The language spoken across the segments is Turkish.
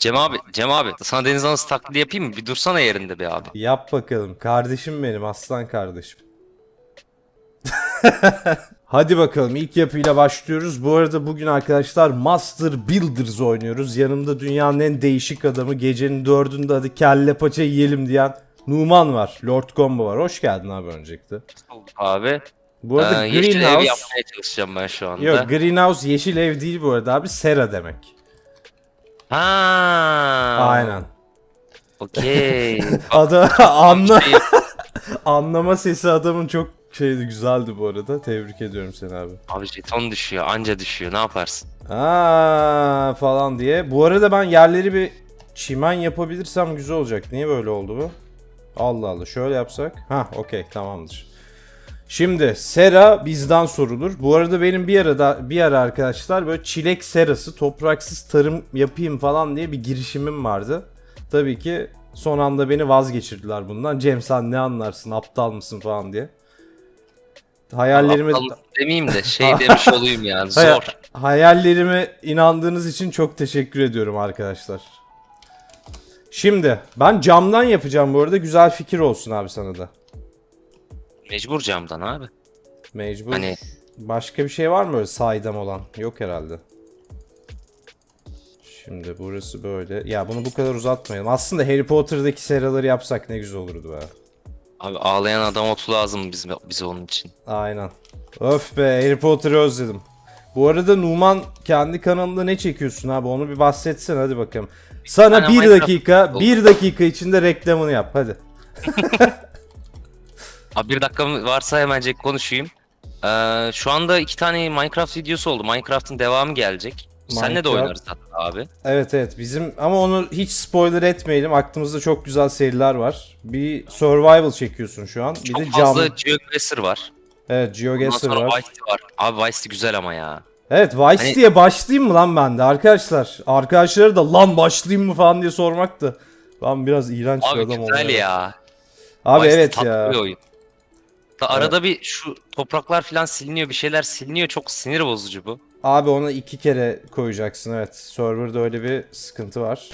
Cem abi, Cem abi sana deniz anası taklidi yapayım mı? Bir dursana yerinde be abi. Yap bakalım. Kardeşim benim. Aslan kardeşim. Hadi bakalım ilk yapıyla başlıyoruz. Bu arada bugün arkadaşlar Master Builders oynuyoruz. Yanımda dünyanın en değişik adamı gecenin dördünde hadi kelle paça yiyelim diyen Numan var. Lord Combo var. Hoş geldin abi öncelikle. Abi. Bu arada Ee, yeşil ev Greenhouse... yapmaya çalışacağım ben şu anda. Yok Greenhouse yeşil ev değil bu arada abi. Sera demek. Ha. Aynen. Okey. Ada anla Şey, anlama sesi adamın çok şeydi güzeldi bu arada. Tebrik ediyorum seni abi. abi jeton düşüyor, anca düşüyor. Ne yaparsın? Aa falan diye. Bu arada ben yerleri bir çimen yapabilirsem güzel olacak. Niye böyle oldu bu? Allah Allah. Şöyle yapsak. Ha, okey tamamdır. Şimdi sera bizden sorulur. Bu arada benim bir arada bir ara arkadaşlar böyle çilek serası, topraksız tarım yapayım falan diye bir girişimim vardı. Tabii ki son anda beni vazgeçirdiler bundan. Cem sen ne anlarsın, aptal mısın falan diye. Hayallerimi Aptal demeyeyim de şey demiş olayım yani Hayal- zor. Hayallerime inandığınız için çok teşekkür ediyorum arkadaşlar. Şimdi ben camdan yapacağım bu arada. Güzel fikir olsun abi sana da. Mecbur camdan abi. Mecbur. Hani- Başka bir şey var mı öyle saydam olan? Yok herhalde. Şimdi burası böyle. Ya bunu bu kadar uzatmayalım. Aslında Harry Potter'daki seraları yapsak ne güzel olurdu be. Abi ağlayan adam otu lazım bize, bize onun için. Aynen. Öf be Harry Potter'ı özledim. Bu arada Numan kendi kanalında ne çekiyorsun abi onu bir bahsetsen hadi bakalım. Sana bir dakika, bir dakika içinde reklamını yap hadi. Abi bir dakika varsa hemencek konuşayım. Ee, şu anda iki tane Minecraft videosu oldu. Minecraft'ın devamı gelecek. Senle de Minecraft- oynarız hatta abi. Evet evet bizim ama onu hiç spoiler etmeyelim. Aklımızda çok güzel seriler var. Bir survival çekiyorsun şu an. Bir Çok de fazla cam. GeoGuessr var. Evet Ondan GeoGuessr sonra var. Vice var. Abi Vice güzel ama ya. Evet Vice Hani- diye başlayayım mı lan ben de arkadaşlar? Arkadaşları da lan başlayayım mı falan diye sormaktı. Ben biraz iğrenç bir Abi adam güzel olmaya ya. Abi Vice evet tatlı ya. bir oyun. Da arada bir şu topraklar falan siliniyor, bir şeyler siliniyor. Çok sinir bozucu bu. Abi ona iki kere koyacaksın evet. Serverda öyle bir sıkıntı var.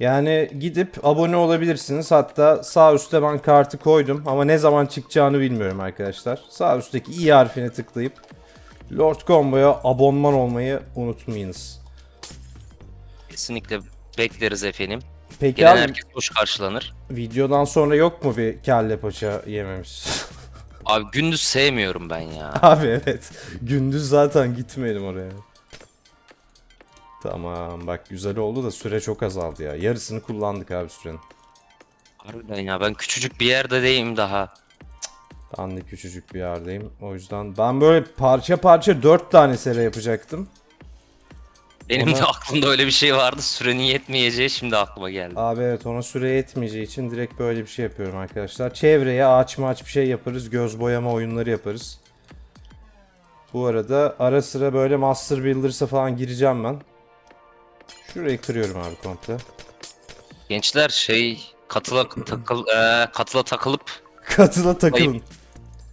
Yani gidip abone olabilirsiniz. Hatta sağ üstte ben kartı koydum ama ne zaman çıkacağını bilmiyorum arkadaşlar. Sağ üstteki i harfine tıklayıp Lord Combo'ya abonman olmayı unutmayınız. Kesinlikle bekleriz efendim. Peki Gelen abi herkes hoş karşılanır. videodan sonra yok mu bir kelle paça yememiz? Abi gündüz sevmiyorum ben ya. abi evet. Gündüz zaten gitmeyelim oraya. Tamam bak güzel oldu da süre çok azaldı ya. Yarısını kullandık abi sürenin. Harbiden ya ben küçücük bir yerde değilim daha. Ben de küçücük bir yerdeyim. O yüzden ben böyle parça parça 4 tane sera yapacaktım. Benim Ona- de aklımda öyle bir şey vardı. Sürenin yetmeyeceği şimdi aklıma geldi. Abi evet ona süre yetmeyeceği için direkt böyle bir şey yapıyorum arkadaşlar. Çevreye ağaç maç bir şey yaparız. Göz boyama oyunları yaparız. Bu arada ara sıra böyle Master Builders'a falan gireceğim ben. Şurayı kırıyorum abi komple. Gençler şey katıla takıl eee, katıla takılıp Katıla takılın.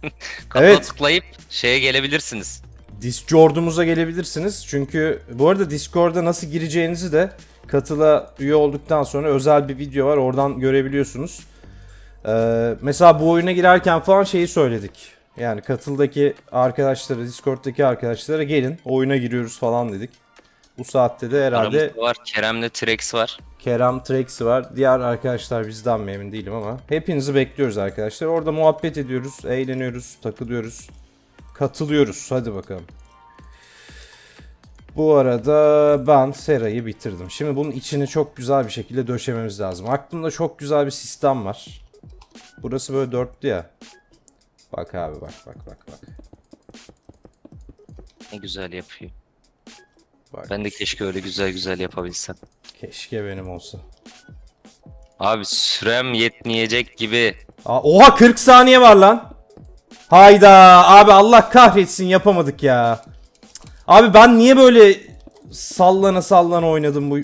katıla Evet. tıklayıp şeye gelebilirsiniz. Discord'umuza gelebilirsiniz. Çünkü bu arada Discord'a nasıl gireceğinizi de katıla üye olduktan sonra özel bir video var. Oradan görebiliyorsunuz. Ee, mesela bu oyuna girerken falan şeyi söyledik. Yani katıldaki arkadaşlara, Discord'daki arkadaşlara gelin oyuna giriyoruz falan dedik. Bu saatte de herhalde Aramızda var. Kerem'le Trex var. Kerem Trex'i var. Diğer arkadaşlar bizden mi emin değilim ama. Hepinizi bekliyoruz arkadaşlar. Orada muhabbet ediyoruz, eğleniyoruz, takılıyoruz. Katılıyoruz. Hadi bakalım. Bu arada ben Sera'yı bitirdim. Şimdi bunun içini çok güzel bir şekilde döşememiz lazım. Aklımda çok güzel bir sistem var. Burası böyle dörtlü ya. Bak abi bak bak bak bak. Ne güzel yapıyor. bak. Ben de keşke öyle güzel güzel yapabilsem. Keşke benim olsa. Abi sürem yetmeyecek gibi. Aa, oha 40 saniye var lan. Hayda abi Allah kahretsin yapamadık ya. Abi ben niye böyle sallana sallana oynadım bu.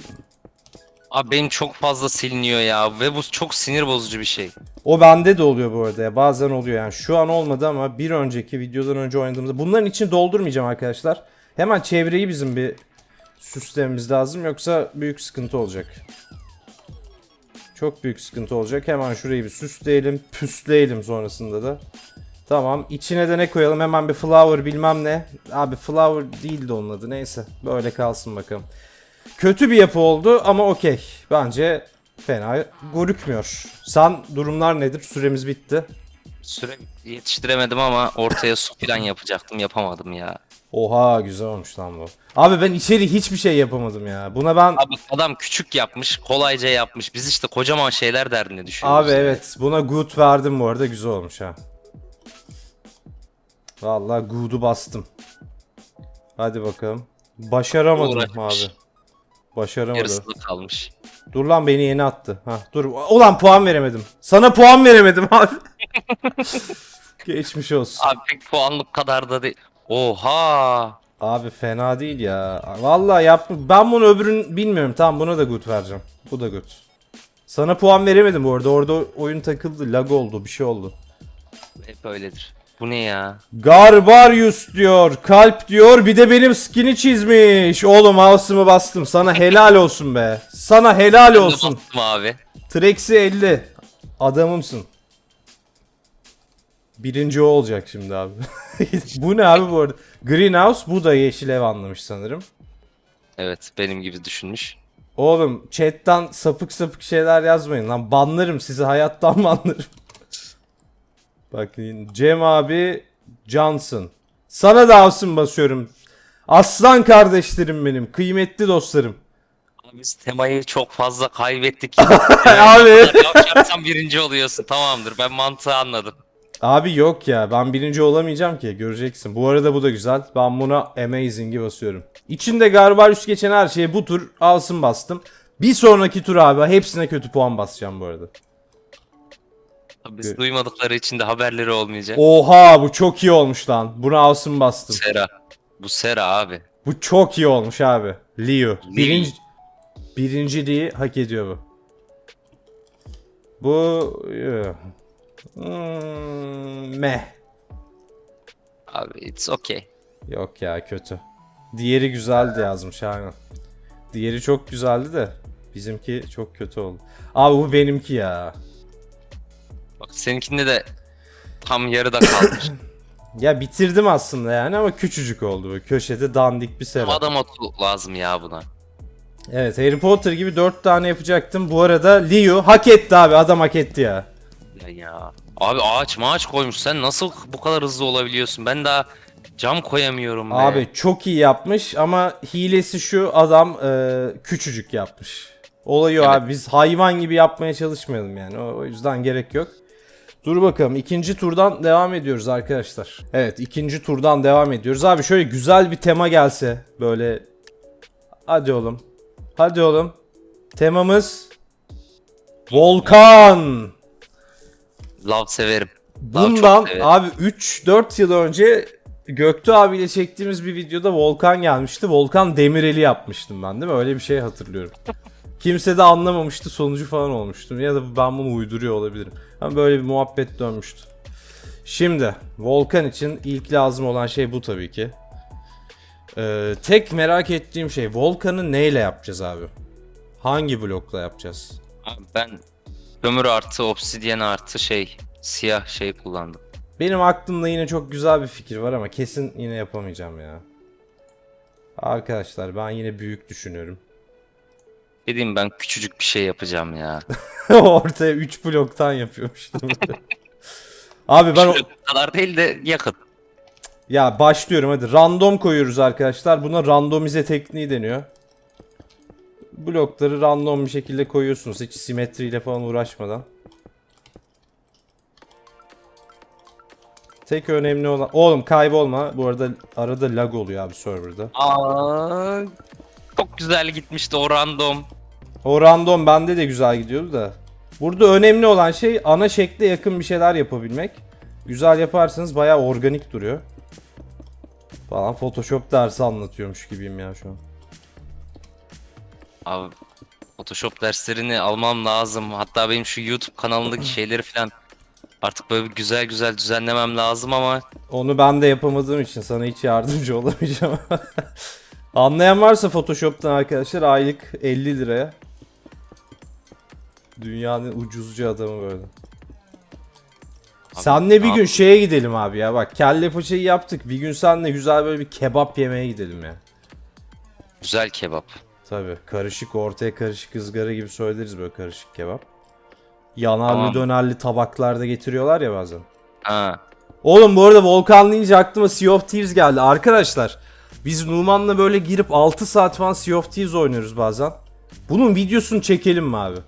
Abi benim çok fazla siliniyor ya ve bu çok sinir bozucu bir şey. O bende de oluyor bu arada ya. Bazen oluyor yani. Şu an olmadı ama bir önceki videodan önce oynadığımızda. Bunların için doldurmayacağım arkadaşlar. Hemen çevreyi bizim bir süslememiz lazım yoksa büyük sıkıntı olacak. Çok büyük sıkıntı olacak. Hemen şurayı bir süsleyelim, püsleyelim sonrasında da. Tamam. içine de ne koyalım? Hemen bir flower bilmem ne. Abi flower değildi onun adı. Neyse. Böyle kalsın bakalım. Kötü bir yapı oldu ama okey. Bence fena görükmüyor. Sen durumlar nedir? Süremiz bitti. Süre yetiştiremedim ama ortaya su falan yapacaktım yapamadım ya. Oha güzel olmuş lan bu. Abi ben içeri hiçbir şey yapamadım ya. Buna ben Abi adam küçük yapmış, kolayca yapmış. Biz işte kocaman şeyler derdine düşüyoruz. Abi evet buna good verdim bu arada güzel olmuş ha. Vallahi good'u bastım. Hadi bakalım. Başaramadım Uğraşmış. abi. Başaramadım. Yarısında kalmış. Dur lan beni yeni attı. Ha dur. Ulan puan veremedim. Sana puan veremedim abi. Geçmiş olsun. Abi pek puanlık kadar da değil. Oha! Abi fena değil ya. Vallahi yap. Ben bunu öbürün bilmiyorum. Tamam buna da good vereceğim. Bu da good. Sana puan veremedim bu arada. Orada oyun takıldı. Lag oldu. Bir şey oldu. Hep öyledir. Bu ne ya? Garbarius diyor. Kalp diyor. Bir de benim skin'i çizmiş. Oğlum mouse'umu bastım. Sana helal olsun be. Sana helal Ben de olsun. bastım abi. Trex'i 50. Adamımsın. Birinci o olacak şimdi abi. bu ne abi bu arada? Greenhouse bu da yeşil ev anlamış sanırım. Evet benim gibi düşünmüş. Oğlum chatten sapık sapık şeyler yazmayın lan. Banlarım sizi hayattan banlarım. Bakın Cem abi Johnson. Sana da alsın basıyorum. Aslan kardeşlerim benim. Kıymetli dostlarım. Abi Biz temayı çok fazla kaybettik. Abi. Yapacaksan birinci oluyorsun tamamdır. Ben mantığı anladım. Abi yok ya ben birinci olamayacağım ki göreceksin. Bu arada bu da güzel. Ben buna Amazing'i basıyorum. İçinde Garbarius geçen her şeye bu tur alsın bastım. Bir sonraki tur abi hepsine kötü puan basacağım bu arada. Biz duymadıkları için de haberleri olmayacak. Oha bu çok iyi olmuş lan. Buna alsın bastım. Sera. Bu Sera abi. Bu çok iyi olmuş abi. Liu. Liu. Birinci, birinciliği hak ediyor bu. Bu... Hmm, meh. Abi it's okay. Yok ya kötü. Diğeri güzeldi yazmış aynen. Diğeri çok güzeldi de bizimki çok kötü oldu. Abi bu benimki ya. Bak seninkinde de tam yarıda kalmış. Ya bitirdim aslında yani ama küçücük oldu bu. Köşede dandik bir sera. Adam otu lazım ya buna. Evet Harry Potter gibi 4 tane yapacaktım. Bu arada Liu hak etti abi adam hak etti ya. Ya, ya. Abi ağaç maaç koymuş. Sen nasıl bu kadar hızlı olabiliyorsun? Ben daha cam koyamıyorum be. Abi çok iyi yapmış ama hilesi şu adam e, küçücük yapmış. Olayı Evet. abi biz hayvan gibi yapmaya çalışmayalım yani o, o yüzden gerek yok. Dur bakalım ikinci turdan devam ediyoruz arkadaşlar. Evet ikinci turdan devam ediyoruz. Abi şöyle güzel bir tema gelse böyle. Hadi oğlum. Hadi oğlum. Temamız Volkan. Love severim. Love Bundan severim. abi 3-4 yıl önce Göktuğ abiyle çektiğimiz bir videoda Volkan gelmişti. Volkan Demirel'i yapmıştım ben değil mi? Öyle bir şey hatırlıyorum. Kimse de anlamamıştı sonucu falan olmuştum. Ya da ben bunu uyduruyor olabilirim. Ama böyle bir muhabbet dönmüştü. Şimdi Volkan için ilk lazım olan şey bu tabii ki. Ee, tek merak ettiğim şey Volkan'ı neyle yapacağız abi? Hangi blokla yapacağız? Abi ben kömür artı obsidyen artı şey siyah şey kullandım. Benim aklımda yine çok güzel bir fikir var ama kesin yine yapamayacağım ya. Arkadaşlar ben yine büyük düşünüyorum. Dediğim ben küçücük bir şey yapacağım ya. Ortaya 3 bloktan yapıyormuştum. Abi ben o- kadar değil de yakın. ya başlıyorum hadi random koyuyoruz arkadaşlar. Buna randomize tekniği deniyor. Blokları random bir şekilde koyuyorsunuz hiç simetriyle falan uğraşmadan. Tek önemli olan... Oğlum kaybolma. Bu arada arada lag oluyor abi serverda. Aa, çok güzel gitmişti o random. O random bende de güzel gidiyordu da. Burada önemli olan şey ana şekle yakın bir şeyler yapabilmek. Güzel yaparsanız bayağı organik duruyor. Falan Photoshop dersi anlatıyormuş gibiyim ya şu an. Abi Photoshop derslerini almam lazım. Hatta benim şu YouTube kanalındaki şeyleri falan artık böyle bir güzel güzel düzenlemem lazım ama Onu ben de yapamadığım için sana hiç yardımcı olamayacağım. Anlayan varsa Photoshop'tan arkadaşlar aylık 50 liraya. Dünyanın ucuzcu adamı böyle. Senle bir gün şeye gidelim abi ya bak kelle paçayı yaptık. Bir gün senle güzel böyle bir kebap yemeye gidelim ya. Güzel kebap. Tabi karışık ortaya karışık ızgara gibi söyleriz böyle karışık kebap. Yanarlı Tamam. dönerli tabaklarda getiriyorlar ya bazen. Ha. Oğlum bu arada Volkan deyince aklıma Sea of Thieves geldi. Arkadaşlar biz Numan'la böyle girip 6 saat falan Sea of Thieves oynuyoruz bazen. Bunun videosunu çekelim mi abi?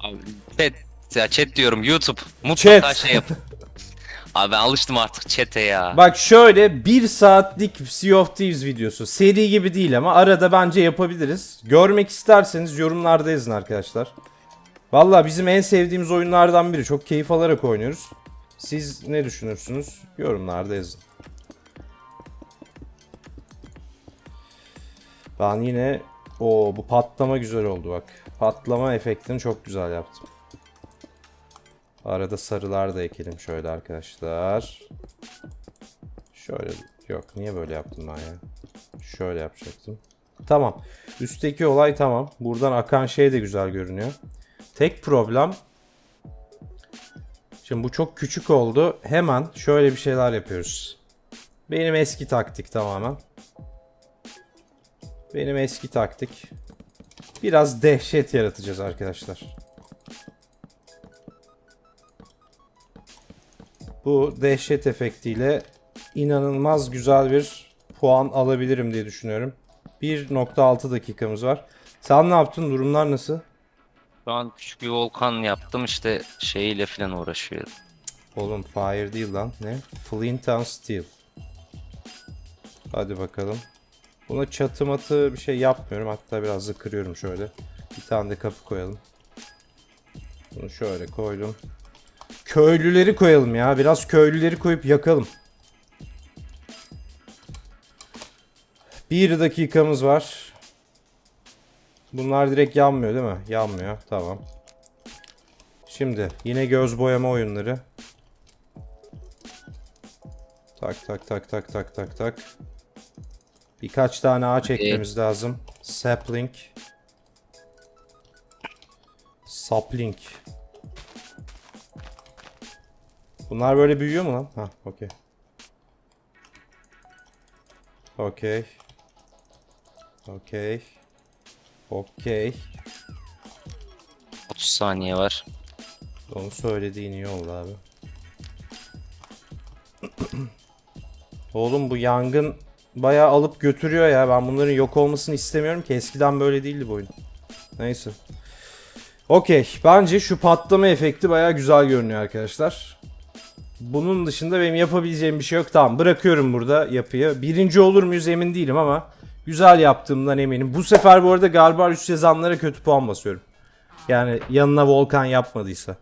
Abi, chat, ya chat diyorum YouTube. Mutlaka Chat. şey yap. Abi ben alıştım artık chat'e ya. Bak şöyle 1 saatlik Sea of Thieves videosu. Seri gibi değil ama arada bence yapabiliriz. Görmek isterseniz yorumlarda yazın arkadaşlar. Valla bizim en sevdiğimiz oyunlardan biri. Çok keyif alarak oynuyoruz. Siz ne düşünürsünüz? Yorumlarda yazın. Ben yine o bu patlama güzel oldu bak. Patlama efektini çok güzel yaptım. Arada sarılar da ekelim şöyle arkadaşlar. Şöyle yok niye böyle yaptım ben ya? Şöyle yapacaktım. Tamam. Üstteki olay tamam. Buradan akan şey de güzel görünüyor. Tek problem Şimdi bu çok küçük oldu. Hemen şöyle bir şeyler yapıyoruz. Benim eski taktik tamamen. Benim eski taktik. Biraz dehşet yaratacağız arkadaşlar. Bu dehşet efektiyle inanılmaz güzel bir puan alabilirim diye düşünüyorum. 1.6 dakikamız var. Sen ne yaptın? Durumlar nasıl? Şu an küçük bir volkan yaptım işte şeyiyle falan uğraşıyor. Oğlum fire değil lan. Ne? Flint and Steel. Hadi bakalım. Buna çatı matı bir şey yapmıyorum. Hatta biraz da kırıyorum şöyle. Bir tane de kapı koyalım. Bunu şöyle koydum. Köylüleri koyalım ya. Biraz köylüleri koyup yakalım. Bir dakikamız var. Bunlar direkt yanmıyor değil mi? Yanmıyor. Tamam. Şimdi yine göz boyama oyunları. Tak tak tak tak tak tak tak. Birkaç tane ağaç ekmemiz lazım. Sapling. Sapling. Bunlar böyle büyüyor mu lan? Ha, okey. Okey. Okey. Okey. 30 saniye var. Onu söylediğin iyi oldu abi. Oğlum bu yangın bayağı alıp götürüyor ya. Ben bunların yok olmasını istemiyorum ki. Eskiden böyle değildi bu oyun. Neyse. Okey. Bence şu patlama efekti bayağı güzel görünüyor arkadaşlar. Bunun dışında benim yapabileceğim bir şey yok. Tamam bırakıyorum burada yapıyı. Birinci olur muyuz emin değilim ama güzel yaptığımdan eminim. Bu sefer bu arada galiba üst yazanlara kötü puan basıyorum. Yani yanına volkan yapmadıysa.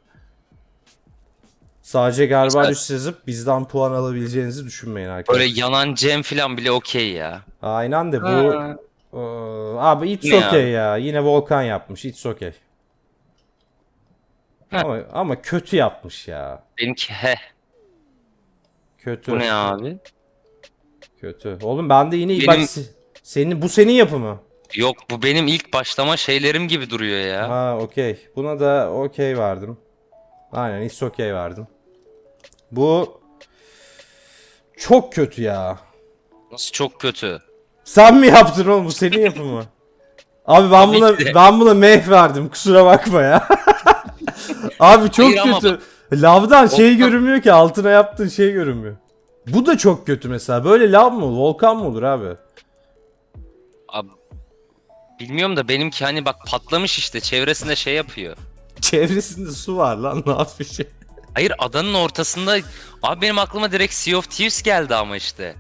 Sadece üst yazıp bizden puan alabileceğinizi düşünmeyin arkadaşlar. Böyle yanan Cem falan bile okey ya. Aynen de bu Ha. Ee, abi it's Ne okay ya. Yine volkan yapmış. It's okay. Heh. Ama, ama kötü yapmış ya. Benimki he. Kötü. Bu ne abi? Kötü. Oğlum ben de yine Benim- bak se- senin bu senin yapımı. Yok bu benim ilk başlama şeylerim gibi duruyor ya. Ha okey. Buna da okey verdim. Aynen it's okay verdim. Bu çok kötü ya. Nasıl çok kötü. Sen mi yaptın oğlum bu senin yapımı? Abi ben buna ben buna meh verdim kusura bakma ya. Abi çok Hayır ama kötü. Lavdan şey Volkan- görünmüyor ki altına yaptığın şey görünmüyor. Bu da çok kötü mesela. Böyle lav mı olur? Volkan mı olur abi? Abi, bilmiyorum da benimki hani bak patlamış işte çevresinde şey yapıyor. Çevresinde su var lan ne yapıyor şey? Hayır adanın ortasında abi benim aklıma direkt Sea of Thieves geldi ama işte.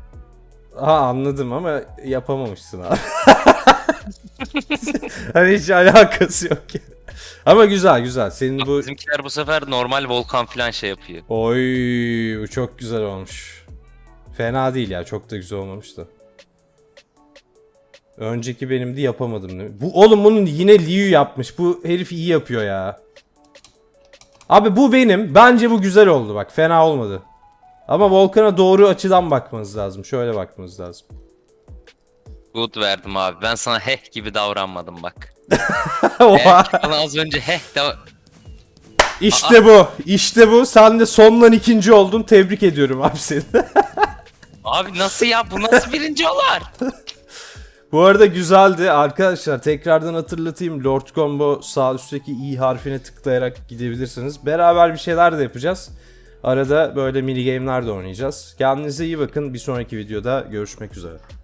Ha anladım ama yapamamışsın abi. hani hiç alakası yok ya. Ama güzel güzel. Senin bu Bizimkiler bu sefer normal volkan falan şey yapıyor. Oy bu çok güzel olmuş. Fena değil ya çok da güzel olmamış da. Önceki benimdi yapamadım değil mi? Bu oğlum bunun yine Liu yapmış. Bu herif iyi yapıyor ya. Abi bu benim. Bence bu güzel oldu bak. Fena olmadı. Ama Volkan'a doğru açıdan bakmanız lazım. Şöyle bakmanız lazım. good verdim abi. Ben sana heh gibi davranmadım bak. Oha. Eğer ki bana az önce heh de işte bu. İşte bu. Sen de sondan ikinci oldun. Tebrik ediyorum abi seni. Abi nasıl ya? Bu nasıl birinci olar? Bu arada güzeldi. Arkadaşlar tekrardan hatırlatayım. Lord Combo sağ üstteki i harfine tıklayarak gidebilirsiniz. Beraber bir şeyler de yapacağız. Arada böyle mini game'ler de oynayacağız. Kendinize iyi bakın. Bir sonraki videoda görüşmek üzere.